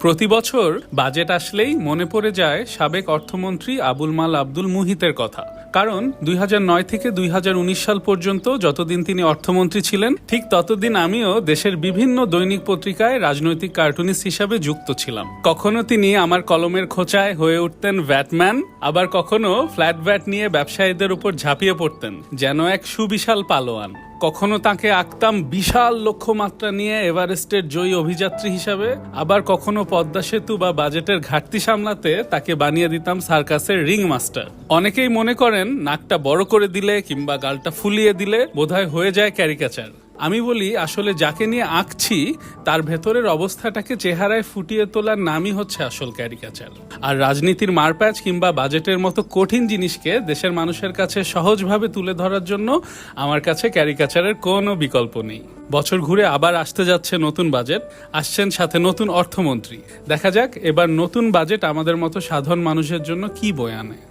প্রতি বছর বাজেট আসলেই মনে পড়ে যায় সাবেক অর্থমন্ত্রী আবুল মাল আব্দুল মুহিতের কথা। কারণ দুই হাজার নয় থেকে দুই হাজার উনিশ সাল পর্যন্ত যতদিন তিনি অর্থমন্ত্রী ছিলেন, ঠিক ততদিন আমিও দেশের বিভিন্ন দৈনিক পত্রিকায় রাজনৈতিক কার্টুনিস্ট হিসাবে যুক্ত ছিলাম। কখনো তিনি আমার কলমের খোঁচায় হয়ে উঠতেন ভ্যাটম্যান আবার কখনো ফ্ল্যাট ব্যাট নিয়ে ব্যবসায়ীদের উপর ঝাঁপিয়ে পড়তেন, যেন এক সুবিশাল পালোয়ান। কখনো তাকে আঁকতাম বিশাল লক্ষ্যমাত্রা নিয়ে এভারেস্টের জয়ী অভিযাত্রী হিসাবে, আবার কখনো পদ্মা সেতু বা বাজেটের ঘাটতি সামলাতে তাকে বানিয়ে দিতাম সার্কাসের রিং মাস্টার অনেকেই মনে করেন, নাকটা বড় করে দিলে কিংবা গালটা ফুলিয়ে দিলে বোধহয় হয়ে যায় ক্যারিকাচার। আমি বলি, আসলে যাকে নিয়ে আঁকছি, তার ভেতরের অবস্থাটাকে চেহারায় ফুটিয়ে তোলার নামই হচ্ছে আসল ক্যারিকাচার। আর রাজনীতির মারপ্যাচ কিংবা বাজেটের মতো কঠিন জিনিসকে দেশের মানুষের কাছে সহজভাবে তুলে ধরার জন্য আমার কাছে ক্যারিকাচারের কোনো বিকল্প নেই। বছর ঘুরে আবার আসতে যাচ্ছে নতুন বাজেট, আসছেন সাথে নতুন অর্থমন্ত্রী। দেখা যাক, এবার নতুন বাজেট আমাদের মতো সাধারণ মানুষের জন্য কি বয়ে আনে।